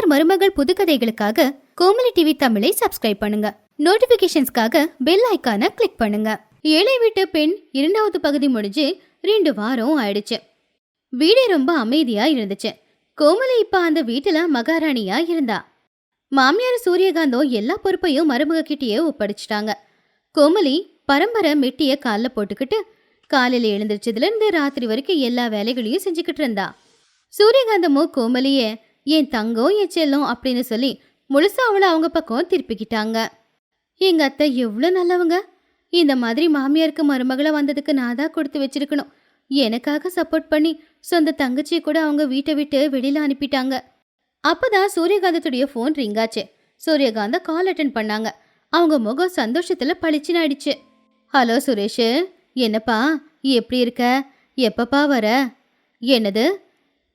மாமியார் மருமகள் புதுக்கதைகளுக்காக கோமலி டிவி தமிழை சப்ஸ்கிரைப் பண்ணுங்க. நோட்டிபிகேஷன்ஸ்க்காக பெல் ஐக்கானை கிளிக் பண்ணுங்க. ஏழை வீட்டு பெண் இரண்டாவது பகுதி முடிஞ்சு ரெண்டு வாரம் ஆயிடுச்சு. வீடே ரொம்ப அமைதியா இருந்துச்சு. கோமலி இப்ப அந்த வீட்டுல மகாராணியா இருந்தா. மாமியார் சூரியகாந்தம் எல்லா பொறுப்பையும் மருமக கிட்டேயே ஒப்படைச்சிட்டாங்க. கோமலி பரம்பரை மெட்டிய காலில் போட்டுக்கிட்டு காலையில எழுந்திரிச்சதுல இருந்து ராத்திரி வரைக்கும் எல்லா வேலைகளையும் செஞ்சுக்கிட்டு இருந்தா. சூரியகாந்தமோ கோமலியே என் தங்கம் என் செல்லம் அப்படின்னு சொல்லி முழுசா அவளை அவங்க பக்கம் திருப்பிக்கிட்டாங்க. எங்க அத்தை எவ்வளோ நல்லவங்க. இந்த மாதிரி மாமியாருக்கு மருமகளை வந்ததுக்கு நான் தான் கொடுத்து வச்சிருக்கணும். எனக்காக சப்போர்ட் பண்ணி சொந்த தங்கச்சியை கூட அவங்க வீட்டை விட்டு வெளியில அனுப்பிட்டாங்க. அப்பதான் சூரியகாந்தத்துடைய ஃபோன் ரிங் ஆச்சு. சூரியகாந்த கால் அட்டன் பண்ணாங்க. அவங்க முகம் சந்தோஷத்துல பளிச்சுன்னு ஆயிடுச்சு. ஹலோ சுரேஷ். என்னப்பா? எப்படி இருக்க? எப்பப்பா வர? என்னது?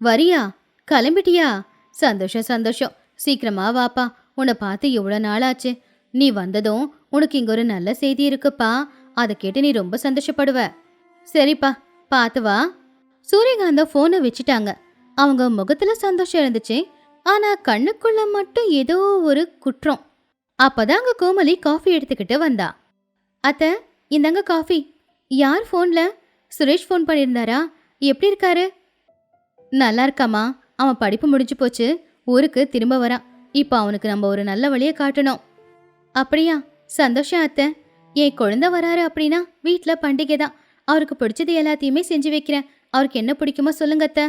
வரியா? கிளம்பிட்டியா? சந்தோஷம் சந்தோஷம். சீக்கிரமா வாப்பா உன்னை பார்த்து எவ்வளோ நாள் ஆச்சு நீ வந்ததும் உனக்கு இங்க ஒரு நல்ல செய்தி இருக்குப்பா. அதை கேட்டு நீ ரொம்ப சந்தோஷப்படுவ. சரிப்பா பார்த்து வா. சூரியகாந்த ஃபோனை வச்சுட்டாங்க. அவங்க முகத்துல சந்தோஷம் இருந்துச்சு. ஆனா கண்ணுக்குள்ள மட்டும் ஏதோ ஒரு குற்றம். அப்பதான் அங்க கோமலி காஃபி எடுத்துக்கிட்டு வந்தா. அத்த இந்தாங்க காஃபி யார் ஃபோன்ல சுரேஷ் ஃபோன் பண்ணியிருந்தாரா? எப்படி இருக்காரு? நல்லா இருக்காமா அவன் படிப்பு முடிஞ்சு போச்சு ஊருக்கு திரும்ப வரான். இப்போ அவனுக்கு நம்ம ஒரு நல்ல வழியை காட்டணும். அப்படியா? சந்தோஷம் அத்தை. என் குழந்தை வராரு அப்படின்னா வீட்டில் பண்டிகை தான். அவருக்கு பிடிச்சது எல்லாத்தையுமே செஞ்சு வைக்கிறேன். அவருக்கு என்ன பிடிக்குமோ சொல்லுங்க அத்தை.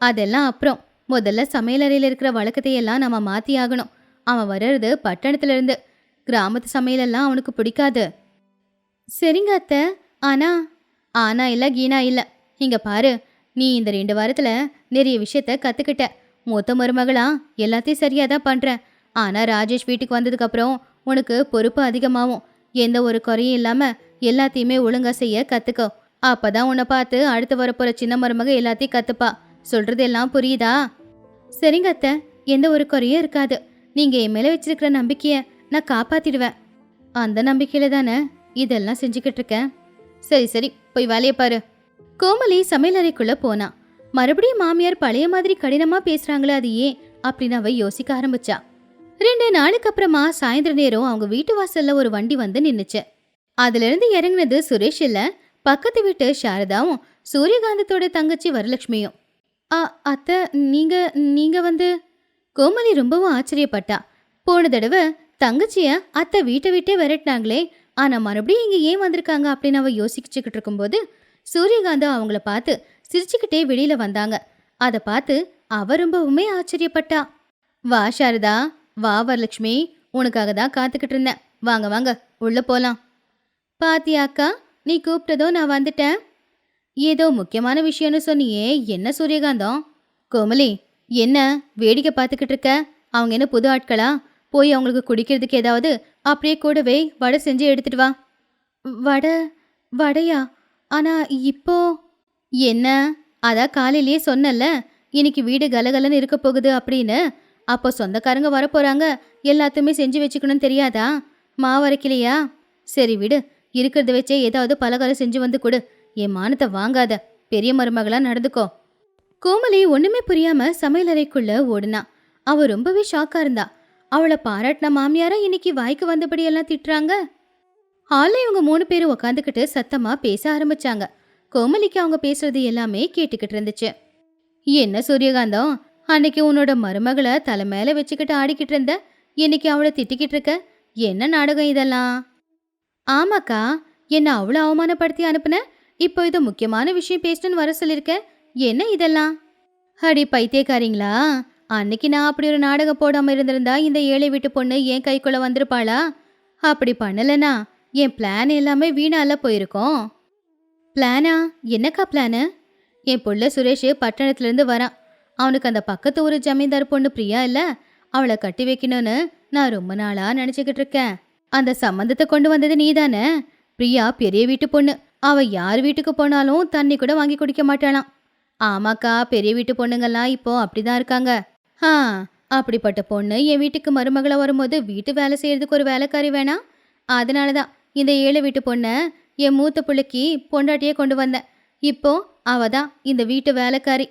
அதெல்லாம் அப்புறம். முதல்ல சமையலறையில் இருக்கிற வழக்கத்தையெல்லாம் நம்ம மாற்றி ஆகணும். அவன் வர்றது பட்டணத்துல இருந்து கிராமத்து சமையலெல்லாம் அவனுக்கு பிடிக்காது. சரிங்க அத்தை. ஆனா ஆனா இல்லை கீனா இல்ல. இங்க பாரு நீ இந்த ரெண்டு வாரத்துல நிறைய விஷயத்த கத்துக்கிட்ட. மூத்த மருமகளா எல்லாத்தையும் சரியா தான் பண்ணுறேன் ஆனா ராஜேஷ் வீட்டுக்கு வந்ததுக்கப்புறம் உனக்கு பொறுப்பு அதிகமாகும் எந்த ஒரு குறையும் இல்லாம எல்லாத்தையுமே ஒழுங்கா செய்ய கத்துக்கோ. அப்பதான் உன்னை பார்த்து அடுத்து வரப்போற சின்ன மருமக எல்லாத்தையும் கத்துப்பா. சொல்கிறது எல்லாம் புரியுதா? சரிங்க அத்தை. எந்த ஒரு குறையும் இருக்காது. நீங்க என் மேல வச்சிருக்கிற நம்பிக்கைய நான் காப்பாத்திடுவேன். அந்த நம்பிக்கையில தானே இதெல்லாம் செஞ்சுக்கிட்டு இருக்கேன். சரி சரி. போய் வேலையை பாரு. கோமலி சமையலறைக்குள்ள போனா. மறுபடியும் மாமியார் பழைய மாதிரி கடினமா பேசுறாங்களே அது ஏன்? அப்படின்னு அவ யோசிக்க ஆரம்பிச்சா. ரெண்டு நாளுக்கு அப்புறமா சாயந்தர நேரம் அவங்க வீட்டு வாசல்ல ஒரு வண்டி வந்து நின்னுச்சு. அதுல இருந்து இறங்குனது சுரேஷ் இல்ல பக்கத்து வீட்டு சாரதாவும் சூரியகாந்தத்தோட தங்கச்சி வரலட்சுமியும். ஆ அத்தை நீங்க நீங்க வந்து? கோமலி ரொம்பவும் ஆச்சரியப்பட்டா. போன தடவை தங்கச்சிய அத்தை வீட்டை விட்டே விரட்டினாங்களே ஆனா மறுபடியும் இங்க ஏன் வந்திருக்காங்க? அப்படின்னு அவ யோசிச்சுக்கிட்டு இருக்கும்போது சூரியகாந்தம் அவங்கள பார்த்து சிரிச்சுக்கிட்டே வெளியில வந்தாங்க. அதை பார்த்து அவ ரொம்பவுமே ஆச்சரியப்பட்டா. வா சாரதா. வா வரலட்சுமி. உனக்காக தான் காத்துக்கிட்டு இருந்தேன். வாங்க வாங்க. உள்ள போலாம். பாத்தியா அக்கா? நீ கூப்பிட்டதோ நான் வந்துட்டேன். ஏதோ முக்கியமான விஷயம்னு சொன்னியே. என்ன சூரியகாந்தம்? கோமலி என்ன? வேடிக்கை பார்த்துக்கிட்டு இருக்க? அவங்க என்ன புது ஆட்களா? போய் அவங்களுக்கு குடிக்கிறதுக்கு ஏதாவது? அப்படியே கூடவே வடை செஞ்சு எடுத்துட்டு வா. வடை? வடையா? ஆனா இப்போ என்ன? அதான் காலையிலேயே சொன்னல இன்னைக்கு வீடு கலகலன்னு இருக்க போகுது அப்படின்னு. அப்போ சொந்தக்காரங்க வரப்போறாங்க எல்லாத்தையுமே செஞ்சு வச்சுக்கணும்னு தெரியாதா? மாவரைக்கலையா? சரி விடு இருக்கிறத வச்சே ஏதாவது பலகாரம் செஞ்சு வந்து கொடு. என் மானத்தை வாங்காத பெரிய மருமகளா நடந்துக்கோ. கோமலி ஒண்ணுமே புரியாம சமையலறைக்குள்ள ஓடுனா. அவ ரொம்பவே ஷாக்கா இருந்தா. அவளை பாராட்டின மாமியாரா இன்னைக்கு வாய்க்கு வந்தபடி எல்லாம் திட்டுறாங்க? ஹால்ல இவங்க மூணு பேரும் உக்காந்துக்கிட்டு சத்தமா பேச ஆரம்பிச்சாங்க. கோமலிக்கு அவங்க பேசுறது எல்லாமே கேட்டுக்கிட்டு இருந்துச்சு. என்ன சூரியகாந்தம்? அன்னைக்கு உன்னோட மருமகளை தலை மேல வச்சுக்கிட்டு ஆடிக்கிட்டு இருந்த? இன்னைக்கு அவளை திட்டிக்கிட்டு இருக்க? என்ன நாடகம் இதெல்லாம்? ஆமாக்கா என்ன அவ்வளோ அவமானப்படுத்தி அனுப்புன? இப்போ இது முக்கியமான விஷயம் பேசணும்னு வர சொல்லிருக்க. என்ன இதெல்லாம்? அடி பைத்தியக்காரிங்களா அன்னைக்கு நான் அப்படி ஒரு நாடகம் போடாம இருந்திருந்தா இந்த ஏழை வீட்டு பொண்ணு என் கைக்குள்ள வந்திருப்பாளா? அப்படி பண்ணலனா என் பிளான் எல்லாமே வீணால போயிருக்கோம். பிளானா என்னக்கா பிளானு என் புள்ள சுரேஷ் பட்டணத்துலேருந்து வரான். அவனுக்கு அந்த பக்கத்து ஒரு ஜமீன்தார் பொண்ணு பிரியா இல்ல? அவளை கட்டி வைக்கணும்னு நான் ரொம்ப நாளா நினச்சிக்கிட்டு இருக்கேன். அந்த சம்மந்தத்தை கொண்டு வந்தது நீ தானே பிரியா பெரிய வீட்டு பொண்ணு. அவ யார் வீட்டுக்கு போனாலும் தண்ணி கூட வாங்கி குடிக்க மாட்டாளாம். ஆமாக்கா பெரிய வீட்டு பொண்ணுங்கள்லாம் இப்போ அப்படிதான் இருக்காங்க. ஆ அப்படிப்பட்ட பொண்ணு என் வீட்டுக்கு மருமகளை வரும்போது வீட்டு வேலை செய்யறதுக்கு ஒரு வேலைக்காரி வேணாம். அதனால தான் இந்த ஏழை வீட்டு பொண்ணை என் மூத்த பிள்ளைக்கு பொண்டாட்டியே கொண்டு வந்தேன். இப்போ அவ தான் இந்த வீட்டு வேலைக்காரி.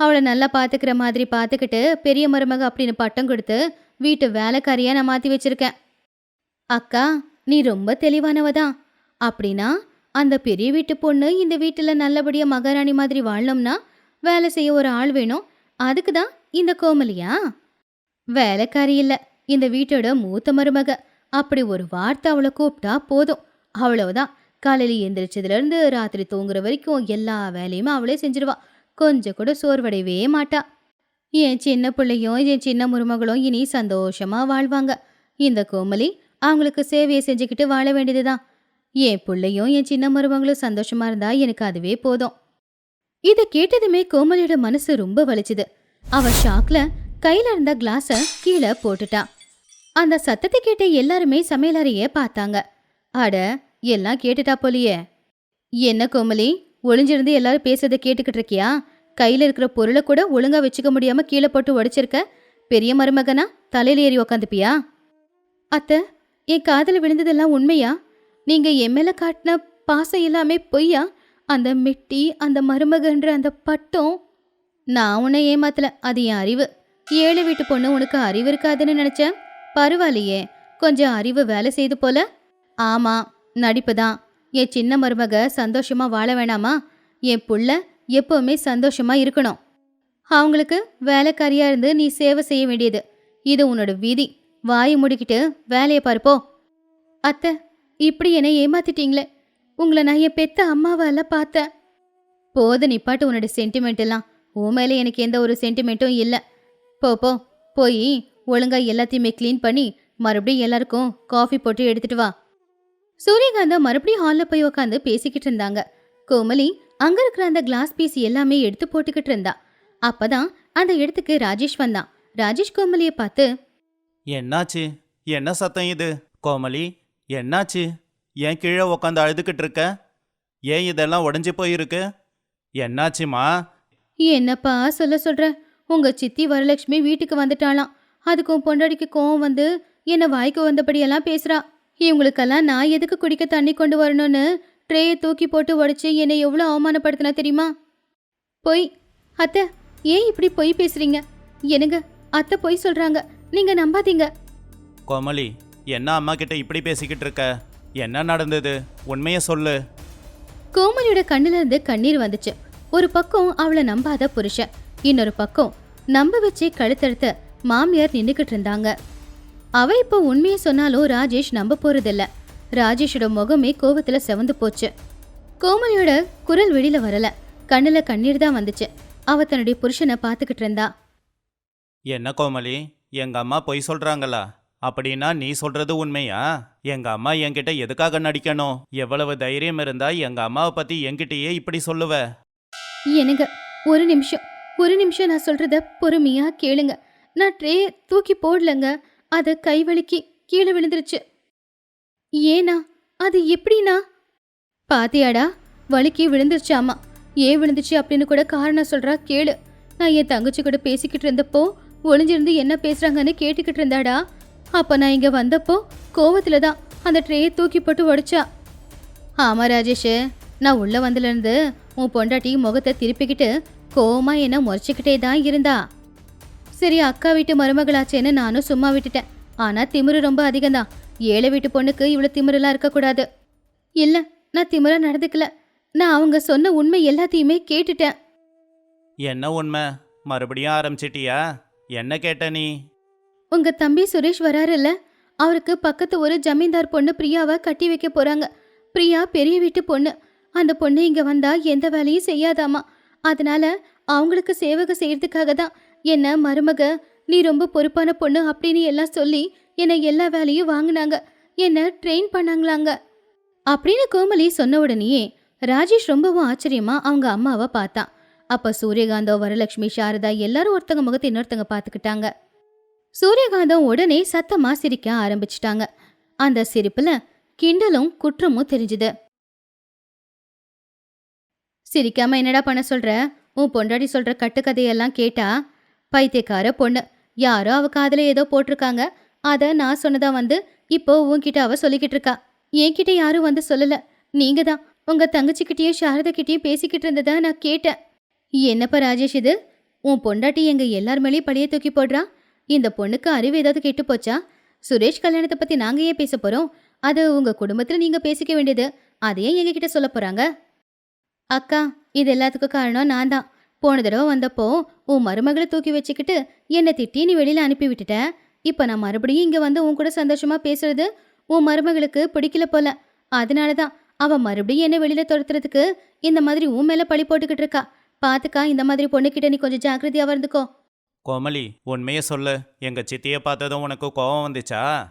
அவளை நல்லா பார்த்துக்கிற மாதிரி பார்த்துக்கிட்டு பெரிய மருமக அப்படின்னு பட்டம் கொடுத்து வீட்டு வேலைக்காரியாக நான் மாற்றி வச்சிருக்கேன். அக்கா நீ ரொம்ப தெளிவானவ தான். அப்படின்னா அந்த பெரிய வீட்டு பொண்ணு இந்த வீட்டில் நல்லபடியாக மகாராணி மாதிரி வாழணும்னா வேலை செய்ய ஒரு ஆள் வேணும். அதுக்கு தான் இந்த கோமலியா? வேலைக்காரி இல்லை. இந்த வீட்டோட மூத்த மருமக. அப்படி ஒரு வார்த்தை அவளை கூப்பிட்டா போதும். அவ்வளவுதான். காலையில் எந்திரிச்சதுலேருந்து ராத்திரி தூங்குற வரைக்கும் எல்லா வேலையுமே அவளே செஞ்சிருவா. கொஞ்சம் கூட சோர்வடையவே மாட்டா. என் சின்ன பிள்ளையும் என் சின்ன மருமகளும் இனி சந்தோஷமா வாழ்வாங்க. இந்த கோமலி அவங்களுக்கு சேவையை செஞ்சுக்கிட்டு வாழ வேண்டியதுதான். என் பிள்ளையும் என் சின்ன மருமகளும் சந்தோஷமா இருந்தா எனக்கு அதுவே போதும். இதை கேட்டதுமே கோமலியோட மனசு ரொம்ப வலிச்சுது. அவ ஷாக்ல கையில இருந்த கிளாஸ கீழே போட்டுட்டா. அந்த சத்தத்தை கேட்ட எல்லாருமே சமையலறைய பார்த்தாங்க. அட எல்லாம் கேட்டுட்டா போலியே. என்ன கோமலி ஒளிஞ்சிருந்து எல்லாரும் பேசுறதை கேட்டுக்கிட்டு இருக்கியா? கையில இருக்கிற பொருளை கூட ஒழுங்கா வச்சுக்க முடியாம கீழே போட்டு உடைச்சிருக்க பெரிய மருமகனா தலையில ஏறி உக்காந்துப்பியா? அத்தை என் காதல விழுந்ததெல்லாம் உண்மையா? நீங்க என் மேல காட்டின பாசம் எல்லாமே பொய்யா? அந்த மெட்டி அந்த மருமகன்ற அந்த பட்டம். நான் உன்னை ஏமாத்தல அது என் அறிவு. ஏழு வீட்டு பொண்ணு உனக்கு அறிவு இருக்காதுன்னு நினைச்சேன். பரவாயில்லையே கொஞ்சம் அறிவு வேலை செய்து போல. ஆமா நடிப்பு தான் என் சின்ன மருமக சந்தோஷமா வாழ வேணாமா? என் புள்ள எப்பவுமே சந்தோஷமா இருக்கணும். அவங்களுக்கு வேலைக்காரியா இருந்து நீ சேவை செய்ய வேண்டியது. இது உன்னோட விதி. வாயை முடிக்கிட்டு வேலையை பார்ப்போ அத்தை இப்படி என்னை ஏமாத்திட்டீங்களே. உங்களை நான் என் பெத்த அம்மாவால பார்த்தேன். போது நிப்பாட்டு உன்னோட சென்டிமெண்ட் எல்லாம். உன் மேலே எனக்கு எந்த ஒரு சென்டிமெண்ட்டும் இல்லை. போ போ. போய் ஒழுங்கா எல்லாத்தையுமே க்ளீன் பண்ணி மறுபடியும் எல்லாருக்கும் காஃபி போட்டு எடுத்துட்டு வா. சூரியகாந்தா மறுபடியும் ஹாலில் போய் உட்காந்து பேசிக்கிட்டு இருந்தாங்க. கோமலி அங்க இருக்கிற அந்த கிளாஸ் பீஸ் எல்லாமே எடுத்து போட்டுக்கிட்டு இருந்தா. அப்பதான் அந்த இடத்துக்கு ராஜேஷ் வந்தான். ராஜேஷ் கோமலியை பார்த்து என்னாச்சு? என்ன சத்தம் இது? கோமலி என்னாச்சு? ஏன் கீழே உக்காந்து அழுதுகிட்டு இருக்க? ஏன் இதெல்லாம் உடஞ்சி போயிருக்கு? என்னாச்சுமா? என்னப்பா சொல்ல சொல்ற? உங்க சித்தி வரலட்சுமி வீட்டுக்கு வந்துட்டாளாம். அதுக்கும் பொண்டாடிக்கு கோவம் வந்து என்ன வாய்க்கு வந்தபடியெல்லாம் பேசுறா. இவங்களுக்கெல்லாம் நான் எதுக்கு குடிக்க தண்ணி கொண்டு வரணும்னு ட்ரேயை தூக்கி போட்டு உடைச்சு என்னை எவ்வளோ அவமானப்படுத்தினா தெரியுமா? பொய் அத்தை ஏன் இப்படி பொய் பேசுறீங்க? என்னங்க அத்தை பொய் சொல்றாங்க. நீங்க நம்பாதீங்க. கோமலி என்ன அம்மா கிட்ட இப்படி பேசிக்கிட்டு இருக்க? என்ன நடந்தது? உண்மையை சொல்லு. கோமலியோட கண்ணுல இருந்து கண்ணீர் வந்துச்சு. ஒரு பக்கம் அவளை நம்பாத புருஷன் இன்னொரு பக்கம் நம்ப வச்சே கழுத்தெடுத்து மாமியார் நின்னுக்கிட்டு இருந்தாங்க. அவ இப்போ உண்மையை சொன்னாலும் ராஜேஷ் நம்ப போறதில்ல. ராஜேஷோட முகமே கோவத்துல செவந்து போச்சு. கோமலியோட குரல் வெளியில வரல. கண்ணுல கண்ணீர் தான் வந்துச்சு. அவ தன்னுடைய புருஷனை பார்த்துக்கிட்டு இருந்தா. என்ன கோமலி எங்க அம்மா பொய் சொல்றாங்களா? அப்படின்னா நீ சொல்றது உண்மையா? எங்க அம்மா என்கிட்ட எதுக்காக நடிக்கணும்? எவ்வளவு தைரியம் இருந்தா எங்க அம்மாவை பத்தி என்கிட்டயே இப்படி சொல்லுவ? என்னங்க ஒரு நிமிஷம். ஒரு நிமிஷம் நான் சொல்றத பொறுமையா கேளுங்க. நான் ட்ரே தூக்கி போடலங்க. அது கை கீழே விழுந்துருச்சு. ஏனா அது எப்படினா? பாத்தியாடா வலுக்கி விழுந்துருச்சாமா? ஏன் விழுந்துச்சு அப்படின்னு கூட காரணம் சொல்றா கேளு. நான் என் தங்கச்சி கூட பேசிக்கிட்டு இருந்தப்போ ஒளிஞ்சிருந்து என்ன பேசுறாங்கன்னு கேட்டுக்கிட்டு இருந்தாடா. அப்ப நான் இங்க வந்தப்போ கோவத்துல தான் அந்த ட்ரேயை தூக்கி போட்டு உடைச்சா ஆமா ராஜேஷ் நான் உள்ள வந்ததுலேருந்து உன் பொண்டாட்டி முகத்தை திருப்பிக்கிட்டு கோவமாக என்ன முறைச்சிக்கிட்டே தான் இருந்தா. சரி அக்கா வீட்டு மருமகளாச்சேன்னு நானும் சும்மா விட்டுட்டேன். ஆனா திமிரு ரொம்ப அதிகம்தான். ஏழை வீட்டு பொண்ணுக்கு இவ்வளவு திமிரெல்லாம் இருக்கக்கூடாது. இல்ல நான் திமிரா நடந்துக்கல. நான் அவங்க சொன்ன உண்மை எல்லாத்தையுமே கேட்டுட்டேன். என்ன உண்மை? மறுபடியும் ஆரம்பிச்சிட்டியா? என்ன கேட்ட நீ? உங்க தம்பி சுரேஷ் வராருல்ல? அவருக்கு பக்கத்து ஒரு ஜமீன்தார் பொண்ணு பிரியாவை கட்டி வைக்க போறாங்க. பிரியா பெரிய வீட்டு பொண்ணு. அந்த பொண்ணு இங்க வந்தா எந்த வேலையும் செய்யாதாமா. அதனால அவங்களுக்கு சேவகம் செய்யறதுக்காக தான் என்ன மருமக நீ ரொம்ப பொறுப்பான பொண்ணு அப்படின்னு எல்லாம் சொல்லி என்னை எல்லா வேலையும் வாங்கினாங்க. என்ன ட்ரெயின் பண்ணாங்களாங்க. அப்படின்னு கோமலி சொன்ன உடனேயே ராஜேஷ் ரொம்பவும் ஆச்சரியமா அவங்க அம்மாவை பார்த்தான் அப்ப சூரியகாந்தம் வரலட்சுமி சாரதா எல்லாரும் ஒருத்தங்க முகத்தை இன்னொருத்தங்க பார்த்துக்கிட்டாங்க. சூரியகாந்தம் உடனே சத்தமா சிரிக்க ஆரம்பிச்சிட்டாங்க. அந்த சிரிப்புல கிண்டலும் குற்றமும் தெரிஞ்சுது. சிரிக்காம என்னடா பண்ண சொல்ற? உன் பொண்டாடி சொல்ற கட்டுக்கதையெல்லாம் கேட்டா பைத்தியக்கார பொண்ணு. யாரோ அவ காதுல ஏதோ போட்டிருக்காங்க. அத நான் சொன்னதா வந்து இப்போ உன்கிட்ட அவ சொல்லிக்கிட்டு இருக்கா. என்கிட்ட யாரும் வந்து சொல்லல. நீங்க தான். உங்க தங்கச்சிக்கிட்டயும் சாரதா பேசிக்கிட்டு இருந்ததா நான் கேட்டேன். என்னப்பா ராஜேஷ் இது? உன் பொண்டாட்டி எங்க எல்லார் மேலேயும் பழைய தூக்கி போடுறா? இந்த பொண்ணுக்கு அறிவு ஏதாவது கெட்டு போச்சா? சுரேஷ் கல்யாணத்தை பத்தி நாங்க ஏன் பேச போறோம்? அது உங்க குடும்பத்துல நீங்க பேசிக்க வேண்டியது. அதையே எங்ககிட்ட சொல்ல போறாங்க? அக்கா இது எல்லாத்துக்கும் காரணம் நான் தான். போன தடவை வந்தப்போ உன் மருமகளை தூக்கி வச்சுக்கிட்டு என்னை திட்டி நீ வெளியில அனுப்பி விட்டுட்ட இப்ப நான் மறுபடியும் இங்க வந்து உன் கூட சந்தோஷமா பேசுறது உன் மருமகளுக்கு பிடிக்கல போல. அதனால தான் அவ மறுபடியும் என்ன வெளியில துரத்துறதுக்கு இந்த மாதிரி உன் மேல பழி போட்டுக்கிட்டு இருக்கா. பாத்துக்கா இந்த மாதிரி பொண்ணுகிட்ட நீ கொஞ்சம் ஜாக்கிரதையா இருந்துக்கோ. கோமலி உண்மையை சொல்லு. எங்க சித்தியை பார்த்ததும் உனக்கு கோவம் வந்துச்சா?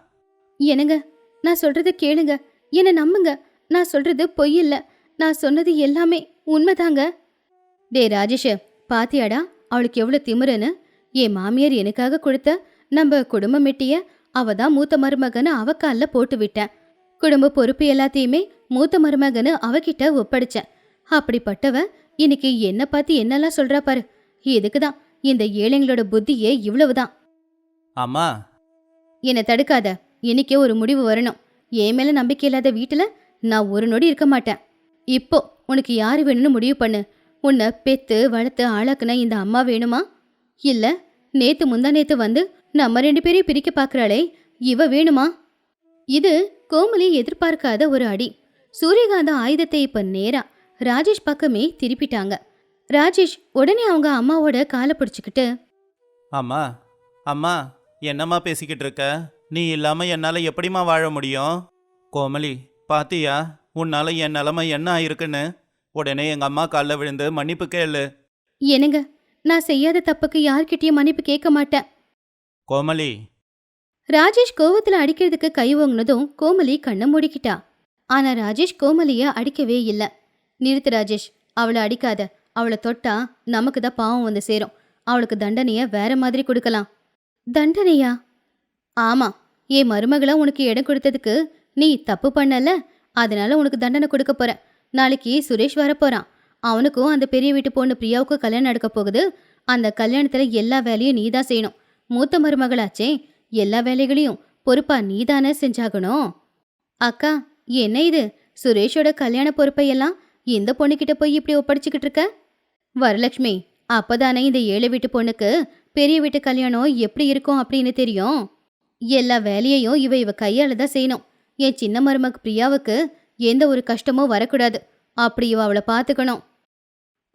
என்னங்க? நான் சொல்றத கேளுங்க. என்னை நம்புங்க. நான் சொல்றது பொய் இல்ல. நான் சொன்னது எல்லாமே உண்மைதாங்க. டே ராஜேஷ் பாத்தியாடா? அவளுக்கு எவ்வளவு திமிருன்னு என் மாமியார் எனக்காக கொடுத்த நம்ம குடும்ப மெட்டிய அவ தான் மூத்த மருமகன்னு அவ கால்ல போட்டு விட்டேன். குடும்ப பொறுப்பு எல்லாத்தையுமே மூத்த மருமகன்னு அவகிட்ட ஒப்படைச்சேன். அப்படிப்பட்டவ இன்னைக்கு என்ன பார்த்து என்னெல்லாம் சொல்றா பாரு. இதுக்கு தான் இந்த ஏழைங்களோட புத்தியே இவ்வளவுதான். அம்மா. என்னை தடுக்காத. இன்னைக்கே ஒரு முடிவு வரணும். என் மேல நம்பிக்கை இல்லாத வீட்டுல நான் ஒரு நொடி இருக்க மாட்டேன். இப்போ உனக்கு யாரு வேணும்னு முடிவு பண்ணு. உன்னை பெத்து வளர்த்து ஆளாக்குன இந்த அம்மா வேணுமா? இல்லை நேத்து முந்தா நேத்து வந்து நம்ம ரெண்டு பேரையும் பிரிக்க பார்க்குறாளே இவ வேணுமா? இது கோமலி எதிர்பார்க்காத ஒரு அடி. சூரியகாந்த ஆயுதத்தை இப்போ நேரா ராஜேஷ் பக்கமே திருப்பிட்டாங்க. ராஜேஷ் உடனே அவங்க அம்மாவோட காலை பிடிச்சிக்கிட்டு அம்மா அம்மா என்னம்மா பேசிக்கிட்டு இருக்க? நீ இல்லாம என்னால எப்படிம்மா வாழ முடியும்? கோமலி பாத்தியா? உன்னால என் நிலைமை என்ன ஆயிருக்குன்னு? உடனே எங்க அம்மா காலில் விழுந்து மன்னிப்பு கேளு. என்னங்க? நான் செய்யாத தப்புக்கு யார்கிட்டயும் மன்னிப்பு கேட்க மாட்டேன். கோமலி ராஜேஷ் கோவத்துல அடிக்கிறதுக்கு கை ஓங்கினதும் கோமலி கண்ணை மூடிக்கிட்டா. ஆனா ராஜேஷ் கோமலிய அடிக்கவே இல்ல. நிறுத்து ராஜேஷ். அவளை அடிக்காத. அவளை தொட்டா நமக்கு தான் பாவம் வந்து சேரும். அவளுக்கு தண்டனைய வேற மாதிரி கொடுக்கலாம். தண்டனையா? ஆமா. என் மருமகளை உனக்கு இடம் கொடுத்ததுக்கு நீ தப்பு பண்ணல. அதனால உனக்கு தண்டனை கொடுக்க போற நாளைக்கு சுரேஷ் வரப்போறான் அவனுக்கும் அந்த பெரிய வீட்டு பொண்ணு பிரியாவுக்கும் கல்யாணம் நடக்க போகுது. அந்த கல்யாணத்துல எல்லா வேலையும் நீ தான் செய்யணும். மூத்த மருமகளாச்சே. எல்லா வேலைகளையும் பொறுப்பா நீ தானே செஞ்சாகணும். அக்கா என்ன இது? சுரேஷோட கல்யாண பொறுப்பையெல்லாம் இந்த பொண்ணுகிட்ட போய் இப்படி ஒப்படைச்சிக்கிட்டு இருக்க? வரலட்சுமி அப்பதானே இந்த ஏழை வீட்டு பொண்ணுக்கு பெரிய வீட்டு கல்யாணம் எப்படி இருக்கும் அப்படின்னு தெரியும். எல்லா வேலையையும் இவ இவ கையால தான் செய்யணும். என் சின்ன மருமக பிரியாவுக்கு எந்த ஒரு கஷ்டமும் வரக்கூடாது. அப்படி இவ அவளை பார்த்துக்கணும்.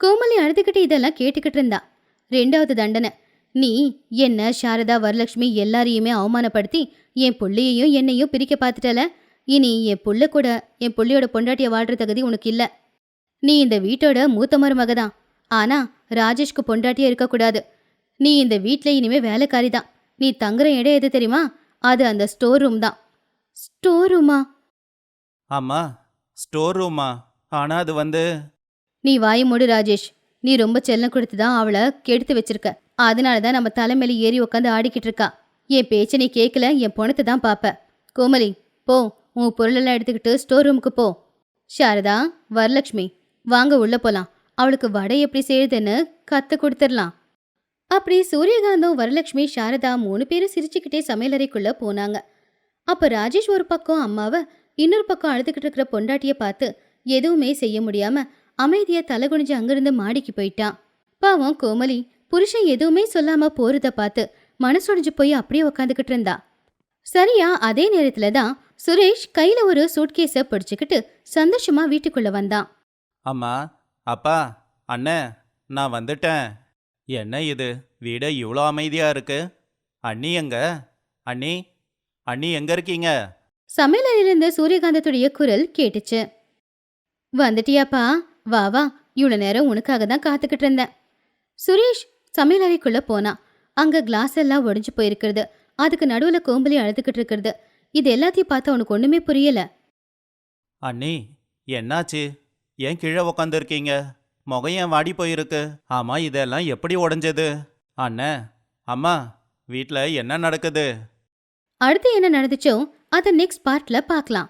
கோமலி அழுதுகிட்டு இதெல்லாம் கேட்டுக்கிட்டு இருந்தா. ரெண்டாவது தண்டனை. நீ என்ன சாரதா வரலட்சுமி எல்லாரையுமே அவமானப்படுத்தி என் புள்ளையையும் என்னையும் பிரிக்க பார்த்துட்டல? இனி என் புள்ள கூட என் புள்ளையோட பொண்டாட்டிய வாழ்ற தகுதி உனக்கு இல்ல. நீ இந்த வீட்டோட மூத்த மருமக தான். ஆனா ராஜேஷ்க்கு பொண்டாட்டியா இருக்கக்கூடாது. நீ இந்த வீட்ல இனிமே வேலைக்காரி தான். நீ தங்குற இடம் எது தெரியுமா? அது அந்த ஸ்டோர் ரூம் தான். ஸ்டோர் ரூமா? ஆமா ஸ்டோர் ரூமா ஆனா அது வந்து நீ வாய் மூடு ராஜேஷ். நீ ரொம்ப செல்லம் கொடுத்து தான் அவளை கெடுத்து வச்சிருக்க. அதனால தான் நம்ம தலைமையில ஏறி உட்காந்து ஆடிக்கிட்டு இருக்கா. என் பேச்சை நீ கேட்கல என் பொணத்தை தான் பார்ப்ப கோமலி போ. உன் பொருளெல்லாம் எடுத்துக்கிட்டு ஸ்டோர் ரூமுக்கு போ. சாரதா வரலட்சுமி வாங்க உள்ள போலாம். அவளுக்கு வடை எப்படி செய்யுதுன்னு கத்து கொடுத்துடலாம். அப்படி சூரியகாந்தம் வரலட்சுமி சாரதா மூணு பேரும் சிரிச்சுக்கிட்டே சமையலறைக்குள்ள போனாங்க. அப்ப ராஜேஷ் ஒரு பக்கம் அம்மாவை இன்னொரு பக்கம் அழுதுகிட்டு இருக்கிற பொண்டாட்டிய பார்த்து எதுவுமே செய்ய முடியாம அமைதியா தலகுனிஞ்சு அங்கிருந்து மாடிக்கு போயிட்டான். பாவம் கோமலி புருஷன் எதுவுமே சொல்லாம போறத பார்த்து மனசுடைஞ்சு போய் அப்படியே உக்காந்துக்கிட்டு இருந்தா. சரியா அதே நேரத்துல தான் சுரேஷ் கையில ஒரு சூட்கேஸ பிடிச்சுக்கிட்டு சந்தோஷமா வீட்டுக்குள்ள வந்தான். அம்மா அப்பா அண்ணன் நான் வந்துட்டேன். என்ன இது? வீடு இவ்வளோ அமைதியா இருக்கு. அண்ணி எங்க? அண்ணி அண்ணி எங்க இருக்கீங்க? சமையலறையிலிருந்து சூரியகாந்தத்துடைய குரல் கேட்டுச்சு. வந்துட்டியாப்பா? வா வா. இவ்வளோ நேரம் உனக்காக தான் காத்துக்கிட்டு இருந்தேன். சுரேஷ் சமையலறைக்குள்ள போனான் அங்க கிளாஸ் எல்லாம் உடைஞ்சு போயிருக்கிறது. அதுக்கு நடுவுல கோம்பலி அழுதுகிட்டு இருக்கிறது. இது எல்லாத்தையும் பார்த்தா உனக்கு ஒண்ணுமே புரியல. அண்ணி என்னாச்சு? ஏன் கீழே உக்காந்துருக்கீங்க? முகம் ஏன் வாடி போயிருக்கு? ஆமா இதெல்லாம் எப்படி உடைஞ்சது அண்ணே அம்மா வீட்டில் என்ன நடக்குது? அடுத்து என்ன நடந்துச்சோ அதை நெக்ஸ்ட் பார்ட்ல பார்க்கலாம்